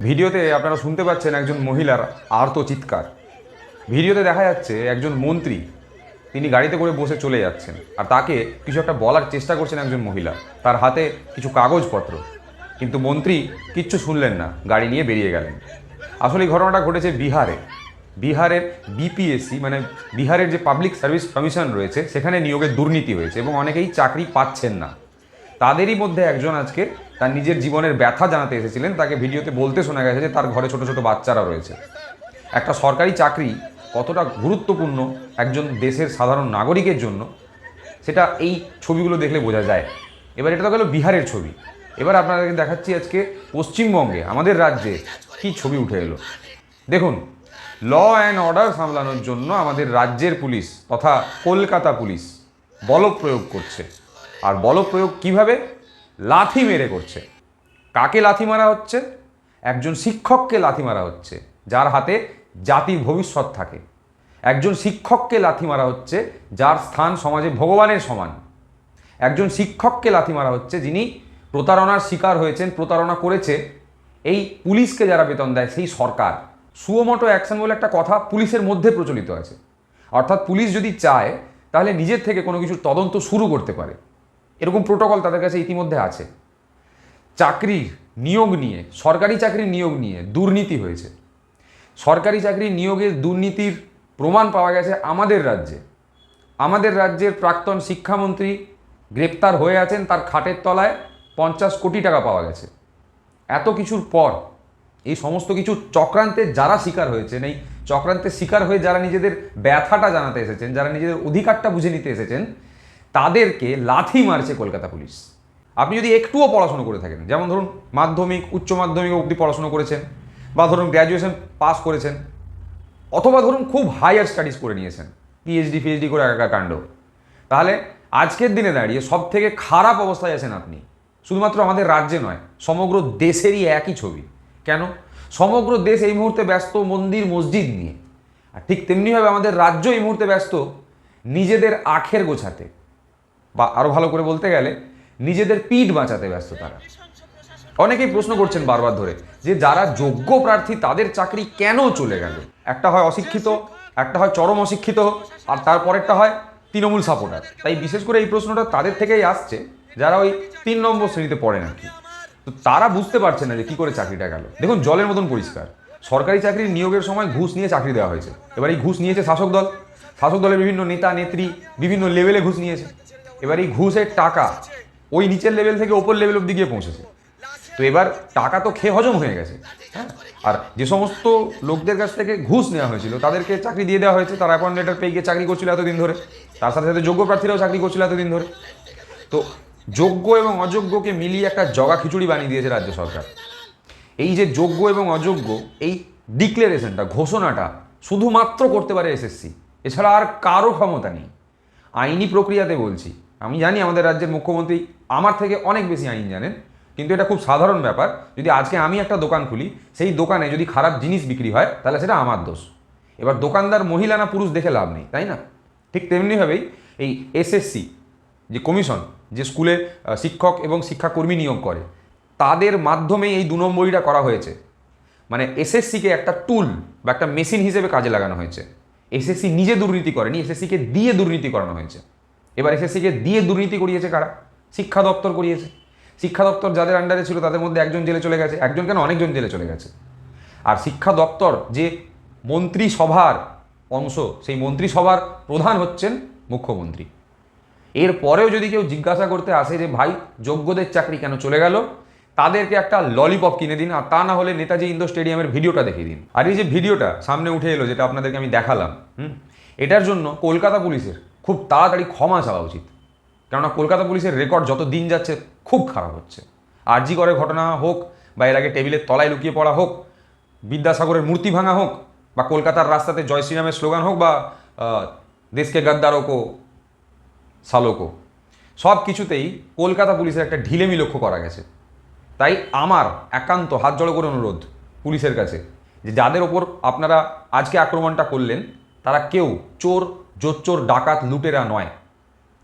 ভিডিওতে আপনারা শুনতে পাচ্ছেন একজন মহিলার আর্ত চিৎকার। ভিডিওতে দেখা যাচ্ছে একজন মন্ত্রী, তিনি গাড়িতে করে বসে চলে যাচ্ছেন আর তাকে কিছু একটা বলার চেষ্টা করছেন একজন মহিলা। তার হাতে কিছু কাগজপত্র। কিন্তু মন্ত্রী কিচ্ছু শুনলেন না, গাড়ি নিয়ে বেরিয়ে গেলেন। আসলে ঘটনাটা ঘটেছে বিহারে। বিহারের বিপিএসসি মানে বিহারের যে পাবলিক সার্ভিস কমিশন রয়েছে, সেখানে নিয়োগের দুর্নীতি হয়েছে এবং অনেকেই চাকরি পাচ্ছেন না। তাদেরই মধ্যে একজন আজকে তার নিজের জীবনের ব্যথা জানাতে এসেছিলেন। তাকে ভিডিওতে বলতে শোনা গেছে যে তার ঘরে ছোট ছোট বাচ্চারা রয়েছে। একটা সরকারি চাকরি কতটা গুরুত্বপূর্ণ একজন দেশের সাধারণ নাগরিকের জন্য, সেটা এই ছবিগুলো দেখলে বোঝা যায়। এবার এটা তো গেল বিহারের ছবি। এবার আপনাদেরকে দেখাচ্ছি আজকে পশ্চিমবঙ্গে, আমাদের রাজ্যে কি ছবি উঠে এলো। দেখুন ল অ্যান্ড অর্ডার সামলানোর জন্য আমাদের রাজ্যের পুলিশ তথা কলকাতা পুলিশ বল প্রয়োগ করছে। আর বল প্রয়োগ কীভাবে? লাথি মেরে করছে। কাকে লাথি মারা হচ্ছে? একজন শিক্ষককে লাথি মারা হচ্ছে, যার হাতে জাতির ভবিষ্যৎ থাকে। একজন শিক্ষককে লাথি মারা হচ্ছে, যার স্থান সমাজে ভগবানের সমান। একজন শিক্ষককে লাথি মারা হচ্ছে, যিনি প্রতারণার শিকার হয়েছেন, প্রতারণা করেছে। এই পুলিশকে যারা বেতন দেয়, সেই সরকার। সুমোটো অ্যাকশন বলে একটা কথা পুলিশের মধ্যে প্রচলিত আছে। অর্থাৎ পুলিশ যদি চায়, তাহলে নিজের থেকে কোনো কিছুর তদন্ত শুরু করতে পারে। এরকম প্রোটোকল তাদের কাছে ইতিমধ্যে আছে। চাকরির নিয়োগ নিয়ে, সরকারি চাকরির নিয়োগ নিয়ে দুর্নীতি হয়েছে। সরকারি চাকরির নিয়োগের দুর্নীতির প্রমাণ পাওয়া গেছে আমাদের রাজ্যে। আমাদের রাজ্যের প্রাক্তন শিক্ষামন্ত্রী গ্রেপ্তার হয়ে আছেন, তার খাটের তলায় পঞ্চাশ কোটি টাকা পাওয়া গেছে। এত কিছুর পর এই সমস্ত কিছু চক্রান্তের যারা শিকার হয়েছেন, এই চক্রান্তের শিকার হয়ে যারা নিজেদের ব্যথাটা জানাতে এসেছেন, যারা নিজেদের অধিকারটা বুঝে নিতে এসেছেন তাদেরকে লাথি মারছে কলকাতা পুলিশ। আপনি যদি একটুও পড়াশুনো করে থাকেন, যেমন ধরুন মাধ্যমিক, উচ্চ মাধ্যমিক অবধি পড়াশোনা করেছেন, বা ধরুন গ্র্যাজুয়েশন পাস করেছেন, অথবা ধরুন খুব হায়ার স্টাডিজ করে নিয়েছেন পিএইচডি ফিএইচডি করে একাকার কাণ্ড, তাহলে আজকের দিনে দাঁড়িয়ে সব থেকে খারাপ অবস্থায় আছেন আপনি। শুধুমাত্র আমাদের রাজ্যে নয়, সমগ্র দেশেরই একই ছবি। কেন? সমগ্র দেশ এই মুহূর্তে ব্যস্ত মন্দির, মসজিদ নিয়ে। আর ঠিক তেমনিভাবে আমাদের রাজ্য এই মুহূর্তে ব্যস্ত নিজেদের আখের গোছাতে। বা আরও ভালো করে বলতে গেলে নিজেদের পিঠ বাঁচাতে ব্যস্ত তারা। অনেকেই প্রশ্ন করছেন বারবার ধরে যে যারা যোগ্য প্রার্থী তাদের চাকরি কেন চলে গেল? একটা হয় অশিক্ষিত, একটা হয় চরম অশিক্ষিত, আর তারপরেরটা হয় তৃণমূল সাপোর্টার। তাই বিশেষ করে এই প্রশ্নটা তাদের থেকেই আসছে, যারা ওই তিন নম্বর শ্রেণীতে পড়ে আর কি তো তারা বুঝতে পারছে না যে কী করে চাকরিটা গেল। দেখুন, জলের মতন পরিষ্কার। সরকারি চাকরির নিয়োগের সময় ঘুষ নিয়ে চাকরি দেওয়া হয়েছে। এবার এই ঘুষ নিয়েছে শাসক দল। শাসক দলের বিভিন্ন নেতা, নেত্রী, বিভিন্ন লেভেলে ঘুষ নিয়েছে। এবার এই ঘুষের টাকা ওই নিচের লেভেল থেকে ওপর লেভেল অব্দি গিয়ে পৌঁছেছে। তো এবার টাকা তো খেয়ে হজম হয়ে গেছে। হ্যাঁ? আর যে সমস্ত লোকদের কাছ থেকে ঘুষ নেওয়া হয়েছিল, তাদেরকে চাকরি দিয়ে দেওয়া হয়েছে, তারা অ্যাপয়েন্ট লেটার পেয়ে গিয়ে চাকরি করছিল এতদিন ধরে। তার সাথে সাথে যোগ্য প্রার্থীরাও চাকরি করছিল এতদিন ধরে। তো যোগ্য এবং অযোগ্যকে মিলিয়ে একটা জগা খিচুড়ি বানিয়ে দিয়েছে রাজ্য সরকার। এই যে যোগ্য এবং অযোগ্য, এই ডিক্লারেশনটা ঘোষণাটা শুধুমাত্র করতে পারে এসএসসি। এছাড়া আর কারও ক্ষমতা নেই। আইনি প্রক্রিয়াতে বলছি আমি জানি আমাদের রাজ্যের মুখ্যমন্ত্রী আমার থেকে অনেক বেশি আইন জানেন, কিন্তু এটা খুব সাধারণ ব্যাপার। যদি আজকে আমি একটা দোকান খুলি, সেই দোকানে যদি খারাপ জিনিস বিক্রি হয়, তাহলে সেটা আমার দোষ। এবার দোকানদার মহিলা না পুরুষ দেখে লাভ নেই, তাই না? ঠিক তেমনিভাবেই এই এসএসসি যে কমিশন, যে স্কুলে শিক্ষক এবং শিক্ষাকর্মী নিয়োগ করে, তাদের মাধ্যমে এই দু নম্বরিটা করা হয়েছে। মানে এসএসসিকে একটা টুল বা একটা মেশিন হিসেবে কাজে লাগানো হয়েছে। এসএসসি নিজে দুর্নীতি করেনি এসএসসিকে দিয়ে দুর্নীতি করানো হয়েছে। এবার এসএসসিকে দিয়ে দুর্নীতি করিয়েছে কারা? শিক্ষা দপ্তর করিয়েছে। শিক্ষা দপ্তর যাদের আন্ডারে ছিল, তাদের মধ্যে একজন জেলে চলে গেছে। একজন কেন? অনেকজন জেলে চলে গেছে। আর শিক্ষা দপ্তর যে মন্ত্রিসভার অংশ, সেই মন্ত্রিসভার প্রধান হচ্ছেন মুখ্যমন্ত্রী। এর পরেও যদি কেউ জিজ্ঞাসা করতে আসে যে, ভাই, যোগ্যদের চাকরি কেন চলে গেল? তাদেরকে একটা ললিপপ কিনে দিন আর তা না হলে নেতাজি ইন্দোর স্টেডিয়ামের ভিডিওটা দেখিয়ে দিন। আর এই যে ভিডিওটা সামনে উঠে এলো, যেটা আপনাদেরকে আমি দেখালাম, হুম, এটার জন্য কলকাতা পুলিশের খুব তাড়াতাড়ি ক্ষমা চাওয়া উচিত। কেননা কলকাতা পুলিশের রেকর্ড যত দিন যাচ্ছে খুব খারাপ হচ্ছে। আরজি করে ঘটনা হোক বা এর আগে টেবিলের তলায় লুকিয়ে পড়া হোক, বিদ্যাসাগরের মূর্তি ভাঙা হোক, বা কলকাতার রাস্তাতে জয় শ্রীরামের স্লোগান হোক বা দেশকে গাদ্দারকো, সালোকো, সব কিছুতেই কলকাতা পুলিশের একটা ঢিলেমি লক্ষ্য করা গেছে। তাই আমার একান্ত হাত জড়ো করে অনুরোধ পুলিশের কাছে যে যাদের ওপর আপনারা আজকে আক্রমণটা করলেন, তারা কেউ চোর জোচ্চোর ডাকাত লুটেরা নয়।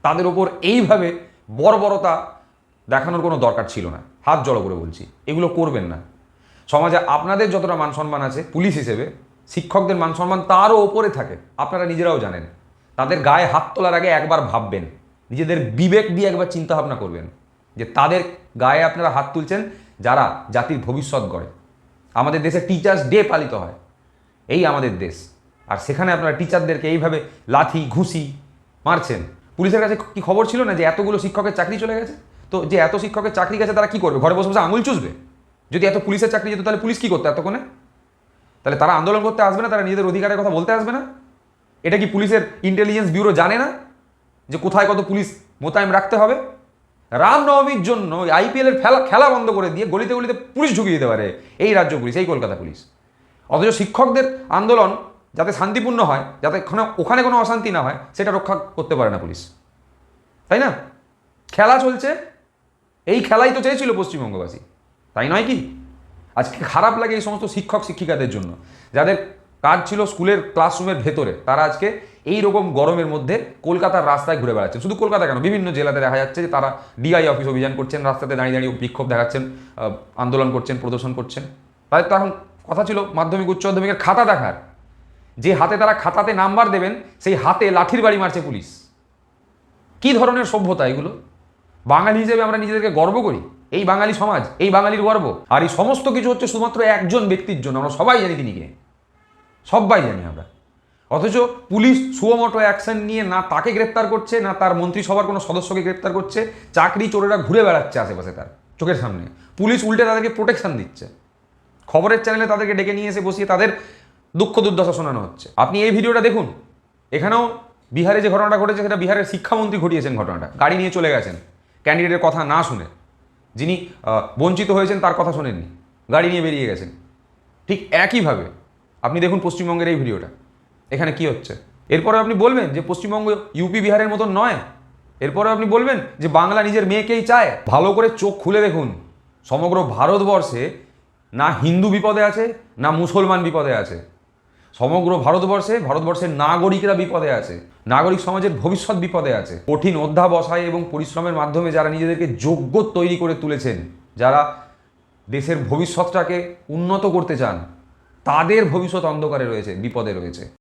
তাদের ওপর এইভাবে বর্বরতা দেখানোর কোনো দরকার ছিল না। হাত জড়ো করে বলছি, এগুলো করবেন না। সমাজে আপনাদের যতটা মান সম্মান আছে, পুলিশ হিসেবে শিক্ষকদের মান সম্মান তারও ওপরে থাকে, আপনারা নিজেরাও জানেন। তাদের গায়ে হাত তোলার আগে একবার ভাববেন, নিজেদের বিবেক দিয়ে একবার চিন্তা ভাবনা করবেন যে তাদের গায়ে আপনারা হাত তুলছেন যারা জাতির ভবিষ্যৎ গড়ে। আমাদের দেশে টিচার্স ডে পালিত হয়, এই আমাদের দেশ। আর সেখানে আপনারা টিচারদেরকে এইভাবে লাথি, ঘুষি মারছেন। পুলিশের কাছে কি খবর ছিল না যে এতগুলো শিক্ষকের চাকরি চলে গেছে? তো যে এত শিক্ষকের চাকরি গেছে, তারা কি করবে? ঘরে বসে বসে আঙুল চুষবে? যদি এত পুলিশের চাকরি যেত, তাহলে পুলিশ কী করতো এতক্ষণে? তাহলে তারা আন্দোলন করতে আসবে না? তারা নিজেদের অধিকারের কথা বলতে আসবে না? এটা কি পুলিশের ইন্টেলিজেন্স ব্যুরো জানে না যে কোথায় কত পুলিশ মোতায়েন রাখতে হবে? রামনবমীর জন্য আইপিএল এর খেলা খেলা বন্ধ করে দিয়ে গলিতে গলিতে পুলিশ ঢুকিয়ে দিতে পারে। এই রাজ্য পুলিশ, এই কলকাতা পুলিশ। অথচ শিক্ষকদের আন্দোলন যাতে শান্তিপূর্ণ হয়, যাতে ওখানে কোনো অশান্তি না হয়, সেটা রক্ষা করতে পারে না পুলিশ। তাই না? খেলা চলছে, এই খেলাই তো চেয়েছিল পশ্চিমবঙ্গবাসী। তাই নয় কি? আজকে খারাপ লাগে এই সমস্ত শিক্ষক শিক্ষিকাদের জন্য। যাদের কাজ ছিল স্কুলের ক্লাসরুমের ভেতরে, তারা আজকে এই রকম গরমের মধ্যে কলকাতার রাস্তায় ঘুরে বেড়াচ্ছেন শুধু কলকাতা কেন? বিভিন্ন জেলাতে দেখা যাচ্ছে যে তারা ডিআই অফিস অভিযান করছেন, রাস্তাতে দাঁড়িয়ে দাঁড়িয়ে বিক্ষোভ দেখাচ্ছেন আন্দোলন করছেন, প্রদর্শন করছেন। তাদের তো এখন কথা ছিল মাধ্যমিক, উচ্চ মাধ্যমিকের খাতা দেখার। যে হাতে তারা খাতাতে নাম্বার দেবেন, সেই হাতে লাঠির বাড়ি মারছে পুলিশ। কি ধরনের সভ্যতা এগুলো? বাঙালি হিসেবে আমরা নিজেদেরকে গর্ব করি। এই বাঙালি সমাজ, এই বাঙালির গর্ব। আর এই সমস্ত কিছু হচ্ছে শুধুমাত্র একজন ব্যক্তির জন্য। আমরা সবাই জানি তিনি কে। সবাই জানি আমরা। অথচ পুলিশ সুমোটো অ্যাকশন নিয়ে না তাকে গ্রেপ্তার করছে, না তার মন্ত্রিসভার কোনো সদস্যকে গ্রেপ্তার করছে। চাকরি চোরেরা ঘুরে বেড়াচ্ছে আশেপাশে তার, চোখের সামনে। পুলিশ উল্টে তাদেরকে প্রোটেকশন দিচ্ছে। খবরের চ্যানেলে তাদেরকে ডেকে নিয়ে এসে বসিয়ে তাদের দুঃখ দুর্দশা শোনানো হচ্ছে। আপনি এই ভিডিওটা দেখুন। এখানেও বিহারে যে ঘটনাটা ঘটেছে, সেটা বিহারের শিক্ষামন্ত্রী ঘটিয়েছেন ঘটনাটা। গাড়ি নিয়ে চলে গেছেন। ক্যান্ডিডেটের কথা না শুনে। যিনি বঞ্চিত হয়েছেন, তার কথা শোনেননি। গাড়ি নিয়ে বেরিয়ে গেছেন। ঠিক একইভাবে, আপনি দেখুন পশ্চিমবঙ্গের এই ভিডিওটা। এখানে কি হচ্ছে? এরপরে আপনি বলবেন যে পশ্চিমবঙ্গ ইউপি বিহারের মতন নয়। এরপরে আপনি বলবেন যে বাংলা নিজের মেয়েকেই চায়। ভালো করে চোখ খুলে দেখুন। সমগ্র ভারতবর্ষে না হিন্দু বিপদে আছে, না মুসলমান বিপদে আছে। সমগ্র ভারতবর্ষে, ভারতবর্ষের নাগরিকরা বিপদে আছে। নাগরিক সমাজের ভবিষ্যৎ বিপদে আছে। কঠিন অধ্যাবসায় এবং পরিশ্রমের মাধ্যমে যারা নিজেদেরকে যোগ্য তৈরি করে তুলেছেন, যারা দেশের ভবিষ্যৎটাকে উন্নত করতে চান, তাদের ভবিষ্যৎ অন্ধকারে রয়েছে, বিপদে রয়েছে।